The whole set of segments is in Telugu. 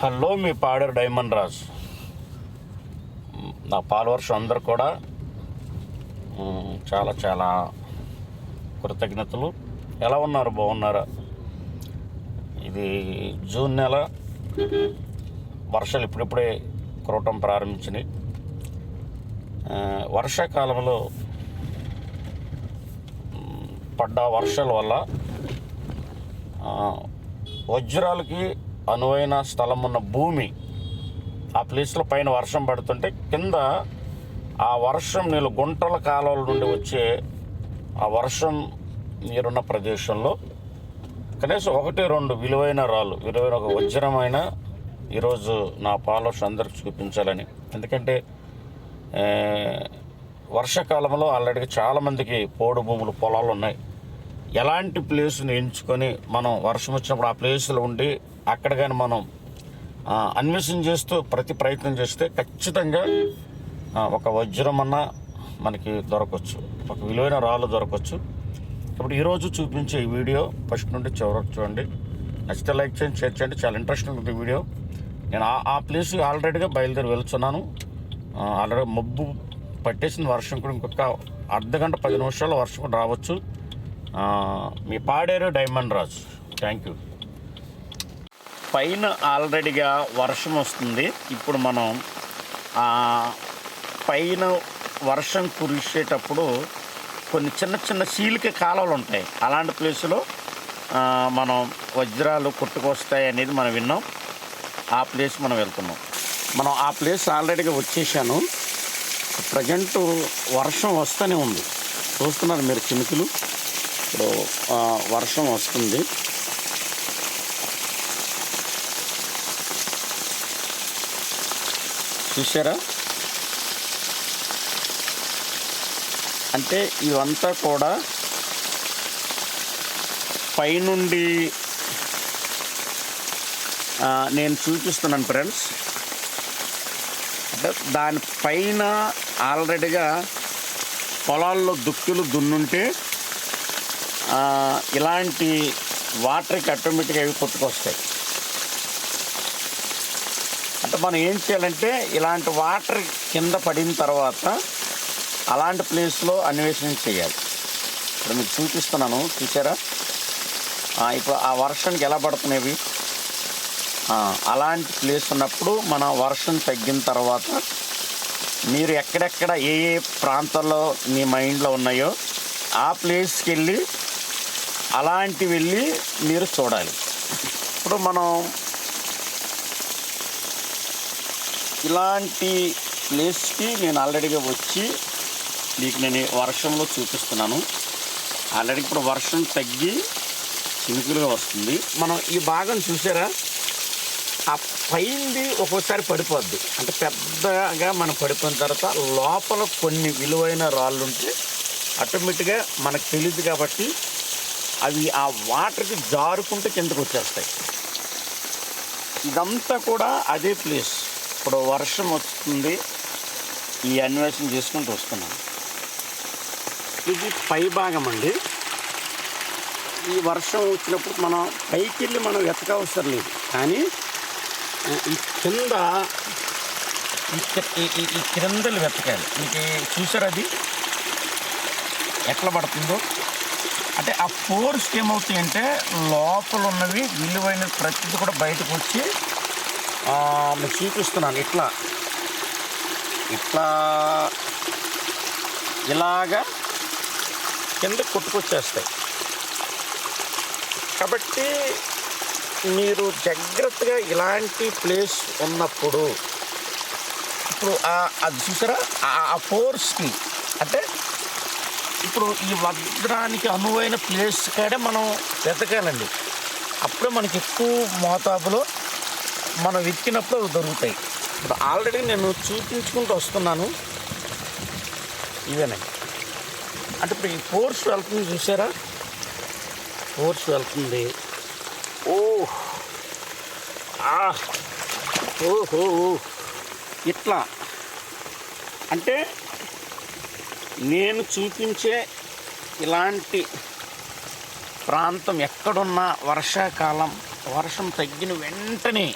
హలో మీ పాడేరు డైమండ్ రాజ్. నా ఫాలోవర్స్ అందరు కూడా చాలా చాలా కృతజ్ఞతలు. ఎలా ఉన్నారు? బాగున్నారా? ఇది జూన్ నెల. వర్షాలు ఇప్పుడిప్పుడే కురవటం ప్రారంభించినాయి. వర్షాకాలంలో పడ్డ వర్షాల వల్ల వజ్రాలకి అనువైన స్థలం ఉన్న భూమి ఆ ప్లేస్లో పైన వర్షం పడుతుంటే కింద ఆ వర్షం నీళ్ళు గుంటల కాలువల నుండి వచ్చే ఆ వర్షం నీరున్న ప్రదేశంలో కనీసం ఒకటి రెండు విలువైన రాళ్ళు విలువైన ఒక వజ్రమైన ఈరోజు నా ఫాలోవర్స్ అందరికి చూపించాలని. ఎందుకంటే వర్షాకాలంలో ఆల్రెడీ చాలామందికి పోడు భూములు పొలాలు ఉన్నాయి. ఎలాంటి ప్లేస్ని ఎంచుకొని మనం వర్షం వచ్చినప్పుడు ఆ ప్లేస్లో ఉండి అక్కడ కానీ మనం అన్వేషణ చేస్తూ ప్రతి ప్రయత్నం చేస్తే ఖచ్చితంగా ఒక వజ్రం అన్న మనకి దొరకవచ్చు ఒక విలువైన రాళ్ళు దొరకవచ్చు కాబట్టి ఈరోజు చూపించే ఈ వీడియో ఫస్ట్ నుండి చివరకు చూడండి. నచ్చితే లైక్ చేయండి షేర్ చేయండి. చాలా ఇంట్రెస్టింగ్ ఉంటుంది వీడియో. నేను ఆ ఆ ప్లేస్ ఆల్రెడీగా బయలుదేరి వెళ్తున్నాను. ఆల్రెడీ మబ్బు పట్టేసిన వర్షం కూడా ఇంకొక అర్ధ గంట పది నిమిషాలు వర్షం కూడా రావచ్చు మీ Paderu diamond Raju. Thank you పైన ఆల్రెడీగా వర్షం వస్తుంది. ఇప్పుడు మనం పైన వర్షం కురిసేటప్పుడు కొన్ని చిన్న చిన్న చీలిక కాలువలు ఉంటాయి. అలాంటి ప్లేస్లో మనం వజ్రాలు కొట్టుకొస్తాయి అనేది మనం విన్నాం. ఆ ప్లేస్ మనం వెళ్తున్నాం. మనం ఆ ప్లేస్ ఆల్రెడీగా వచ్చేసాను. ప్రజెంట్ వర్షం వస్తూనే ఉంది. చూస్తున్నారు మీరు చినుకులు. ఇప్పుడు వర్షం వస్తుంది. చూసారా అంటే ఇవంతా కూడా పైనుండి నేను చూపిస్తున్నాను ఫ్రెండ్స్. అంటే దానిపైన ఆల్రెడీగా పొలాల్లో దుక్కులు దున్నుంటే ఇలాంటి వాటర్కి ఆటోమేటిక్గా అవి కొట్టుకొస్తాయి అంటే మనం ఏం చేయాలంటే ఇలాంటి వాటర్ కింద పడిన తర్వాత అలాంటి ప్లేస్లో అన్వేషణ చేయాలి. ఇప్పుడు మీకు చూపిస్తున్నాను చూసారా ఇప్పుడు ఆ వర్షానికి ఎలా పడుతున్నాయి అలాంటి ప్లేస్ ఉన్నప్పుడు మన వర్షం తగ్గిన తర్వాత మీరు ఎక్కడెక్కడ ఏ ఏ ప్రాంతాల్లో మీ మైండ్లో ఉన్నాయో ఆ ప్లేస్కి వెళ్ళి అలాంటి వెళ్ళి మీరు చూడాలి. ఇప్పుడు మనం ఇలాంటి ప్లేస్కి నేను ఆల్రెడీగా వచ్చి మీకు నేను వర్షంలో చూపిస్తున్నాను. ఆల్రెడీ ఇప్పుడు వర్షం తగ్గి చినుకులుగా వస్తుంది. మనం ఈ భాగం చూసారా? ఆ పైంది ఒక్కోసారి పడిపోద్ది. అంటే పెద్దగా మనం పడిపోయిన తర్వాత లోపల కొన్ని విలువైన రాళ్ళు ఉంటే ఆటోమేటిక్గా మనకు తెలియదు కాబట్టి అవి ఆ వాటర్కి జారుకుంటే కిందకు వచ్చేస్తాయి. ఇదంతా కూడా అదే ప్లేస్. ఇప్పుడు వర్షం వస్తుంది. ఈ అన్వేషణ చేసుకుంటూ వస్తున్నాను. ఇది పై భాగం అండి. ఈ వర్షం వచ్చినప్పుడు మనం పైకి వెళ్ళి మనం వెతకవసరం లేదు. కానీ ఈ కింద ఈ క్రిందలు వెతకాలి. మీకు చూసారు అది? ఎట్లా పడుతుందో? అంటే ఆ ఫోర్స్కి ఏమవుతాయంటే లోపల ఉన్నవి విలువైన ప్రతిది కూడా బయటకు వచ్చి మీకు చూపిస్తున్నాను ఇట్లా. ఇట్లా ఇలాగా కింద కొట్టుకొచ్చేస్తాయి. కాబట్టి మీరు జాగ్రత్తగా ఇలాంటి ప్లేస్ ఉన్నప్పుడు ఇప్పుడు ఆ- అది చూసారా? ఆ- ఆ ఫోర్స్కి అంటే ఇప్పుడు ఈ వజ్రానికి అనువైన ప్లేస్ కాడే మనం వెతకాలండి. అప్పుడే మనకి ఎక్కువ మోతాదులో మనం వెతికినప్పుడు అవి దొరుకుతాయి. ఇప్పుడు ఆల్రెడీ నేను చూపించుకుంటూ వస్తున్నాను. ఇవేనండి. అంటే ఇప్పుడు ఈ ఫోర్స్ వెళ్తుంది చూసారా? ఫోర్స్ వెళ్తుంది. ఓ ఓహో! ఇట్లా. అంటే నేను చూపించే ఇలాంటి ప్రాంతం ఎక్కడున్నా వర్షాకాలం వర్షం తగ్గిన వెంటనే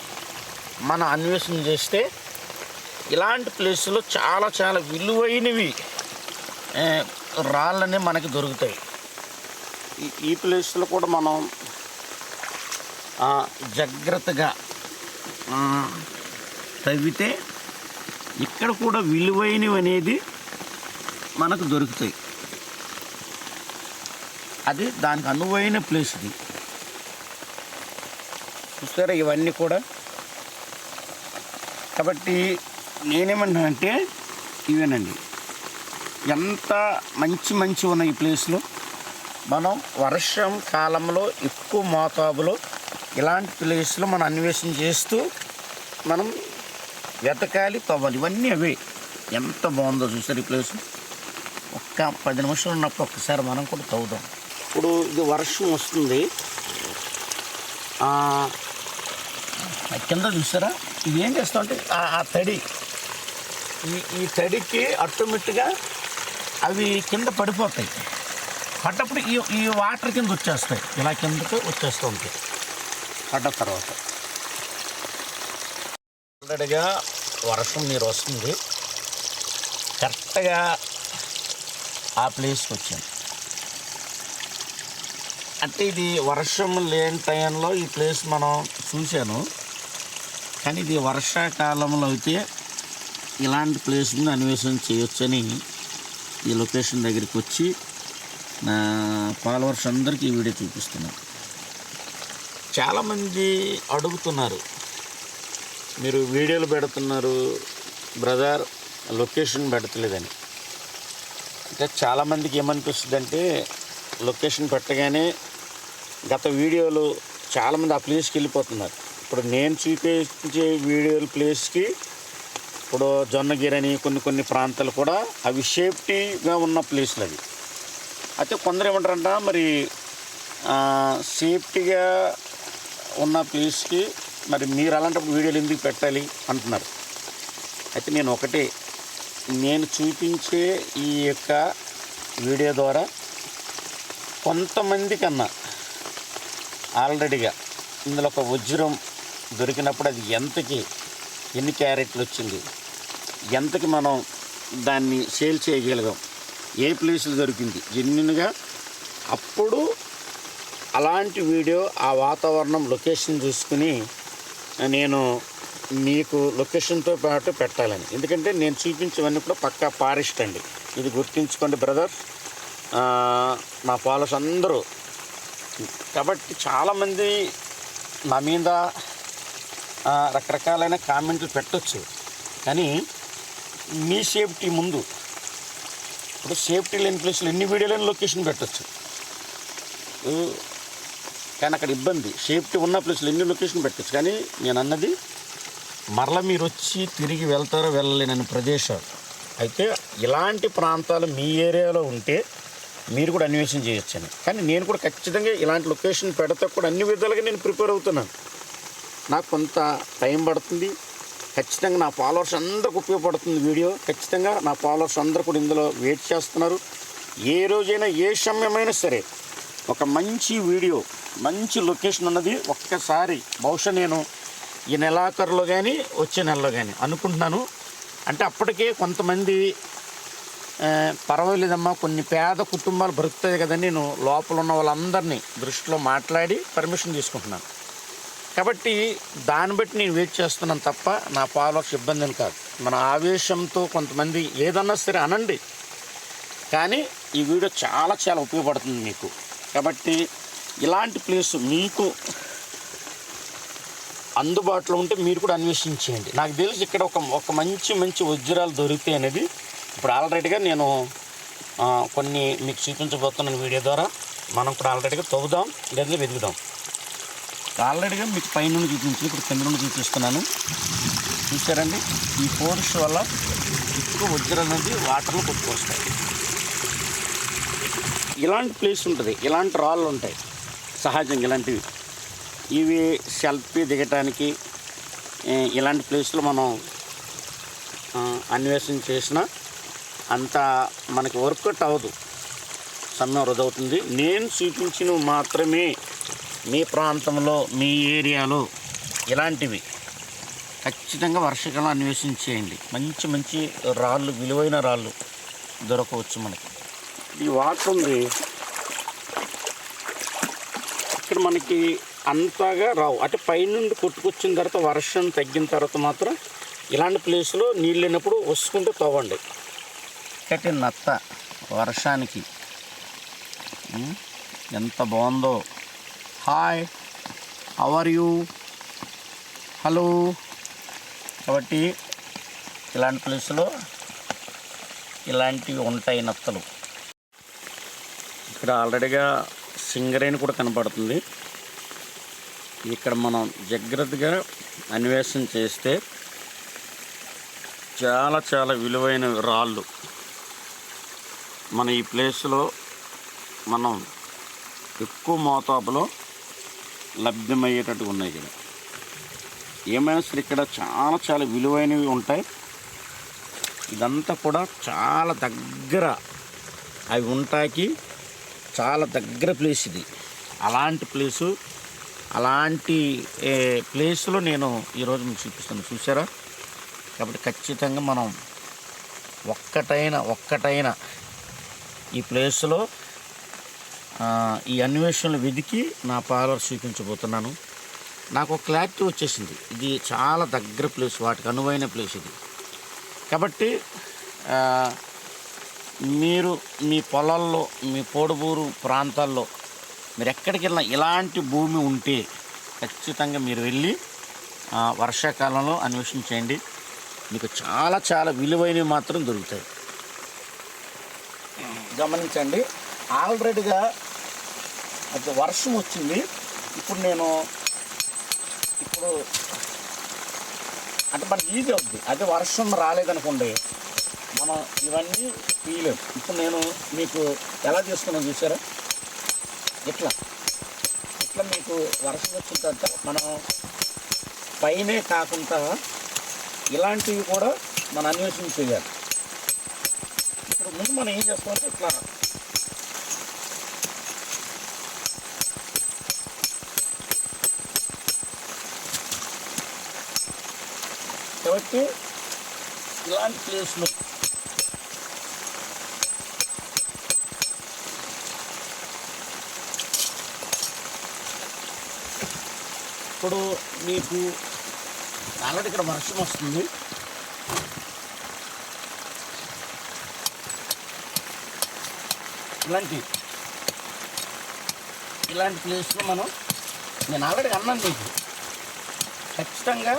మనం అన్వేషణ చేస్తే ఇలాంటి ప్లేసులో చాలా చాలా విలువైనవి రాళ్ళనే మనకి దొరుకుతాయి. ఈ- ఈ ప్లేస్లో కూడా మనం జాగ్రత్తగా తవ్వితే ఇక్కడ కూడా విలువైనవి అనేది మనకు దొరుకుతాయి. అది దానికి అనువైన ప్లేస్ ఇది. చూస్తారా ఇవన్నీ కూడా? కాబట్టి నేనేమంటానంటే ఇవేనండి. ఎంత మంచి మంచి ఉన్న ఈ ప్లేస్లో. మనం వర్షం కాలంలో ఎక్కువ మోతాబులో ఇలాంటి ప్లేస్లో మనం అన్వేషణ చేస్తూ మనం వెతకాలి తవ్వాలి. ఇవన్నీ అవే. ఎంత బాగుందో చూసారు ఈ ప్లేస్. ఒక్క పది నిమిషాలు ఉన్నప్పుడు ఒక్కసారి మనం కూడా తవ్వుదాం. ఇప్పుడు ఇది వర్షం వస్తుంది. కింద చూసారా? ఇది ఏం చేస్తామంటే ఆ- ఆ తడి. ఈ ఈ తడికి ఆటోమేటిక్గా అవి కింద పడిపోతాయి. పడ్డప్పుడు ఈ ఈ వాటర్ కింద వచ్చేస్తాయి. ఇలా కిందకు వచ్చేస్తూ ఉంటాయి. పడ్డ తర్వాత. ఆల్రెడీగా వర్షం నీరు వస్తుంది. కరెక్ట్గా ఆ ప్లేస్కి వచ్చాను. అంటే ఇది వర్షం లేని టైంలో ఈ ప్లేస్ మనం చూశాను. కానీ ఇది వర్షాకాలంలో అయితే ఇలాంటి ప్లేస్ని అన్వేషణ చేయొచ్చని ఈ లొకేషన్ దగ్గరికి వచ్చి నా ఫాలోవర్స్ అందరికీ ఈ వీడియో చూపిస్తున్నాను చాలామంది అడుగుతున్నారు మీరు వీడియోలు పెడుతున్నారు బ్రదర్ లొకేషన్ పెడతలేదని అంటే చాలామందికి ఏమనిపిస్తుంది అంటే లొకేషన్ పెట్టగానే గత వీడియోలు చాలామంది ఆ ప్లేస్కి వెళ్ళిపోతున్నారు. ఇప్పుడు నేను చూపించే వీడియోల ప్లేస్కి ఇప్పుడు జొన్నగిరని కొన్ని కొన్ని ప్రాంతాలు కూడా అవి సేఫ్టీగా ఉన్న ప్లేస్లు అవి. అయితే కొందరు ఏమంటారంట మరి సేఫ్టీగా ఉన్న ప్లేస్కి మరి మీరు అలాంటప్పుడు వీడియోలు ఎందుకు పెట్టాలి అంటున్నారు. అయితే నేను ఒకటే నేను చూపించే ఈ యొక్క వీడియో ద్వారా కొంతమంది కన్నా ఆల్రెడీగా ఇందులో ఒక వజ్రం దొరికినప్పుడు అది ఎంతకి ఎన్ని క్యారెట్లు వచ్చింది ఎంతకి మనం దాన్ని సేల్ చేయగలిగాం ఏ ప్లేస్లో దొరికింది జెన్యున్గా అప్పుడు అలాంటి వీడియో ఆ వాతావరణం లొకేషన్ చూసుకుని నేను మీకు లొకేషన్తో పాటు పెట్టాలని. ఎందుకంటే నేను చూపించేవన్నీ కూడా పక్కా ఫారెస్ట్ అండి. ఇది గుర్తుంచుకోండి బ్రదర్. నా ఫాలోస్ అందరూ. కాబట్టి చాలామంది నా మీద రకరకాలైన కామెంట్లు పెట్టచ్చు. కానీ మీ సేఫ్టీ ముందు. ఇప్పుడు సేఫ్టీ లేని ప్లేస్లో ఎన్ని వీడియోలైన లొకేషన్ పెట్టచ్చు. కానీ అక్కడ ఇబ్బంది. సేఫ్టీ ఉన్న ప్లేస్లో ఎన్ని లొకేషన్ పెట్టచ్చు. కానీ నేను అన్నది మరల మీరు వచ్చి తిరిగి వెళ్తారో వెళ్ళలేనని ప్రదేశాలు అయితే ఇలాంటి ప్రాంతాలు మీ ఏరియాలో ఉంటే మీరు కూడా అన్వేషణ చేయొచ్చని. కానీ నేను కూడా ఖచ్చితంగా ఇలాంటి లొకేషన్ పెడతా కూడా అన్ని విధాలుగా నేను ప్రిపేర్ అవుతున్నాను. నాకు కొంత టైం పడుతుంది. ఖచ్చితంగా నా ఫాలోవర్స్ అందరికి ఉపయోగపడుతుంది వీడియో. ఖచ్చితంగా నా ఫాలోవర్స్ అందరు కూడా ఇందులో వెయిట్ చేస్తున్నారు. ఏ రోజైనా ఏ సమయమైనా సరే ఒక మంచి వీడియో మంచి లొకేషన్ ఉన్నది ఒక్కసారి బహుశా నేను ఈ నెలాఖరులో కానీ వచ్చే నెలలో కానీ అనుకుంటున్నాను. అంటే అప్పటికే కొంతమంది పర్వాలేదమ్మా కొన్ని పేద కుటుంబాలు బ్రతుకుతాయి కదా నేను లోపల ఉన్న వాళ్ళందరినీ దృష్టిలో మాట్లాడి పర్మిషన్ తీసుకుంటున్నాను. కాబట్టి దాన్ని బట్టి నేను వెయిట్ చేస్తున్నాను తప్ప నా ఫాలోవర్స్ ఇబ్బందిని కాదు. మన ఆవేశంతో కొంతమంది ఏదన్నా సరే అనండి. కానీ ఈ వీడియో చాలా చాలా ఉపయోగపడుతుంది మీకు. కాబట్టి ఇలాంటి ప్లేస్ మీకు అందుబాటులో ఉంటే మీరు కూడా అన్వేషించేయండి. నాకు తెలిసి ఇక్కడ ఒక ఒక మంచి మంచి వజ్రాలు దొరుకుతాయి అనేది ఇప్పుడు ఆల్రెడీగా నేను కొన్ని మీకు చూపించబోతున్నాను వీడియో ద్వారా. మనం కూడా ఆల్రెడీగా తవ్వుదాం లేదా వెతుకుదాం. ఆల్రెడీగా మీకు పైనుండి చూపించి ఇప్పుడు కింద నుండి చూపిస్తున్నాను. చూసారండి ఈ ఫోర్స్ వల్ల ఎక్కువ వజ్ర అనేది వాటర్లో కొట్టుకొస్తాయి. ఇలాంటి ప్లేస్ ఉంటుంది. ఇలాంటి రాళ్ళు ఉంటాయి. సహజంగా ఇలాంటివి. ఇవి సెల్ఫీ దిగటానికి ఇలాంటి ప్లేస్లో మనం అన్వేషణ చేసినా అంత మనకి వర్కౌట్ అవ్వదు. సమయం వృధవుతుంది నేను చూపించిన మాత్రమే మీ ప్రాంతంలో మీ ఏరియాలో ఇలాంటివి ఖచ్చితంగా వర్షాకాలం అన్వేషించేయండి మంచి మంచి రాళ్ళు విలువైన రాళ్ళు దొరకవచ్చు మనకి. ఈ వాటర్ ఉంది. ఇక్కడ మనకి అంతగా రావు. అంటే పైనుండి కొట్టుకొచ్చిన తర్వాత వర్షం తగ్గిన తర్వాత మాత్రం ఇలాంటి ప్లేస్లో నీళ్ళు లేనప్పుడు వసుకుంటూ తవ్వండి. కట్టి నత్త వర్షానికి ఎంత బాగుందో హాయ్ అవర్ యూ హలో కాబట్టి ఇలాంటి ప్లేస్లో ఇలాంటివి ఉంటాయి నత్తలు. ఇక్కడ ఆల్రెడీగా సింగరేణి కూడా కనపడుతుంది. ఇక్కడ మనం జాగ్రత్తగా అన్వేషణ చేస్తే చాలా చాలా విలువైన రాళ్ళు. మన ఈ ప్లేస్లో మనం ఎక్కువ మోతాదులో లభ్యమయ్యేటట్టు ఉన్నాయి ఇక్కడ. ఏమైనా సరే ఇక్కడ చాలా చాలా విలువైనవి ఉంటాయి. ఇదంతా కూడా చాలా దగ్గర అవి ఉంటాకి చాలా దగ్గర ప్లేస్ ఇది. అలాంటి ప్లేసు అలాంటి ప్లేస్లో నేను ఈరోజు మీకు చూపిస్తాను. చూసారా కాబట్టి ఖచ్చితంగా మనం ఒక్కటైన ఒక్కటైన ఈ ప్లేస్లో ఈ అన్వేషణలు వెతికి నా పార్లర్ చూపించబోతున్నాను నాకు ఒక క్లారిటీ వచ్చేసింది. ఇది చాలా దగ్గర ప్లేస్ వాటికి అనువైన ప్లేస్ ఇది. కాబట్టి మీరు మీ పొలాల్లో మీ పోడుబూరు ప్రాంతాల్లో మీరు ఎక్కడికి వెళ్ళినా ఇలాంటి భూమి ఉంటే ఖచ్చితంగా మీరు వెళ్ళి వర్షాకాలంలో అన్వేషించండి మీకు చాలా చాలా విలువైనవి మాత్రం దొరుకుతాయి. గమనించండి. ఆల్రెడీగా అది వర్షం వచ్చింది. ఇప్పుడు నేను ఇప్పుడు అంటే మనకి ఈజీ అవుద్ది. అదే వర్షం రాలేదనుకోండి మనం ఇవన్నీ తీయలేము ఇప్పుడు నేను మీకు ఎలా చేసుకున్నాను చూసారా? ఇట్లా. ఇట్లా మీకు వర్షం వచ్చిన తర్వాత మనం పైనే కాకుండా ఇలాంటివి కూడా మనం అన్వేషణ చేయాలి ఇప్పుడు ముందు మనం ఏం చేస్తామంటే ఇట్లా కాబట్టి ఇలాంటి ప్లేస్లో ఇప్పుడు మీకు ఆల్రెడీ ఇక్కడ వర్షం వస్తుంది. ఇలాంటి ఇలాంటి ప్లేస్లో మనం నేను ఆల్రెడీ అన్నాను మీకు. ఖచ్చితంగా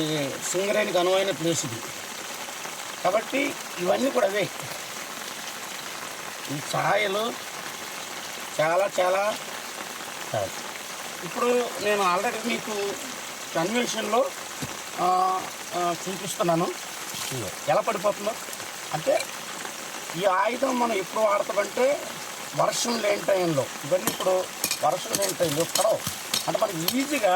ఇది సింగరేణికి అనువైన ప్లేస్ ఇది. కాబట్టి ఇవన్నీ కూడా అవే. ఈ ఛాయలు చాలా చాలా. ఇప్పుడు నేను ఆల్రెడీ మీకు కన్వెన్షన్లో చూపిస్తున్నాను. ఎలా పడిపోతుందో. అంటే ఈ ఆయుధం మనం ఎప్పుడు వాడతామంటే వర్షం లేని టైంలో ఇవన్నీ ఇప్పుడు వర్షం లేని టైంలో పడవు. అంటే మనకి ఈజీగా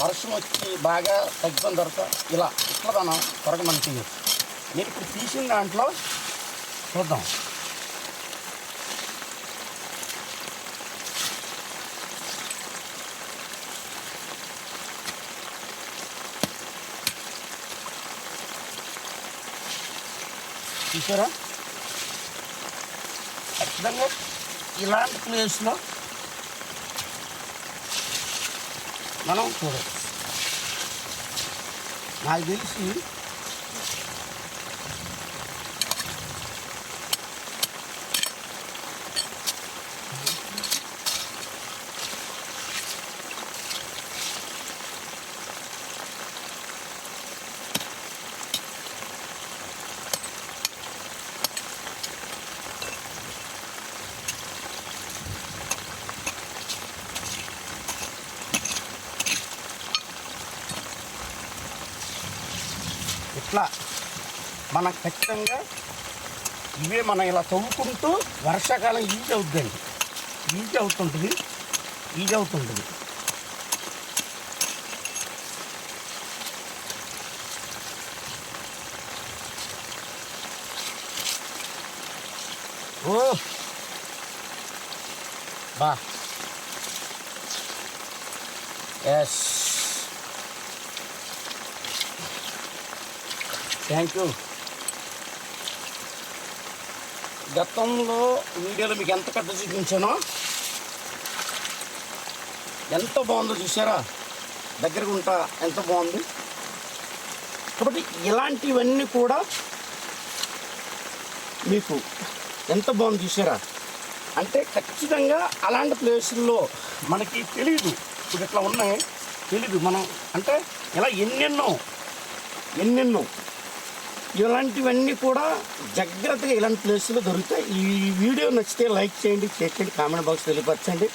వర్షం వచ్చి బాగా తగ్గిపోయిన తర్వాత ఇలా ఇట్లా మనం త్వరగా మనం తీయచ్చు. నేను ఇప్పుడు తీసిన దాంట్లో చూద్దాం. చూసారా? ఖచ్చితంగా ఇలాంటి ప్లేస్లో మనం చూడవచ్చు నాకు తెలిసి ఇట్లా మనం ఖచ్చితంగా ఇవే మనం ఇలా తవ్వుకుంటూ వర్షాకాలం ఈజీ అవుతుందండి ఈజీ అవుతుంటుంది. ఈజీ అవుతుంటుంది. ఓ! బా. ఎస్. థ్యాంక్ యూ గతంలో వీడియోలో మీకు ఎంత కట్ట చూపించానో? ఎంత బాగుందో చూసారా దగ్గరకు ఉంటా ఎంత బాగుంది? కాబట్టి ఇలాంటివన్నీ కూడా మీకు ఎంత బాగుంది చూసారా అంటే ఖచ్చితంగా అలాంటి ప్లేసుల్లో మనకి తెలియదు ఇప్పుడు ఇట్లా ఉన్నాయి. తెలీదు. మనం అంటే ఇలా ఎన్నెన్నో ఎన్నెన్నో ఇలాంటివన్నీ కూడా జాగ్రత్తగా ఇలాంటి ప్లేసుల్లో దొరుకుతాయి. ఈ వీడియో నచ్చితే లైక్ చేయండి షేర్ చేయండి కామెంట్ బాక్స్ తెలియపరచండి.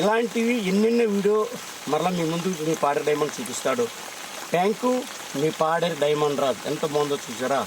ఇలాంటివి ఎన్నెన్నో వీడియో మరలా మీ ముందు మీ పాడే డైమండ్ చూపిస్తాడు. థ్యాంక్ యూ మీ పాడే డైమండ్ రాజ్. ఎంత బాగుందో చూసారా?